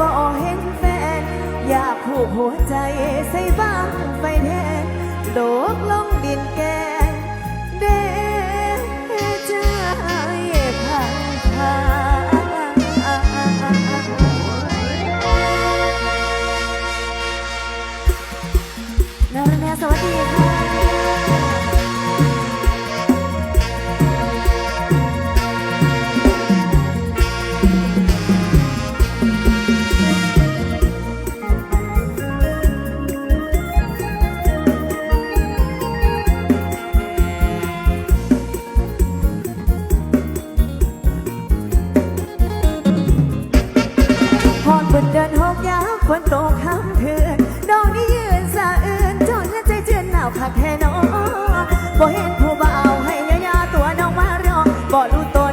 บ่เห็นแฟน อยากผูหัวใจใส่บ้างไฟแทนโดกลง ฝนตกคำเถื่อนดอกนี้ยืนสะอื่นจนแลใจเจือนหนาวผักแค่นอบ่เห็นผู้บ่าวให้ยายาตัวน้องมารอบ่รู้ตัว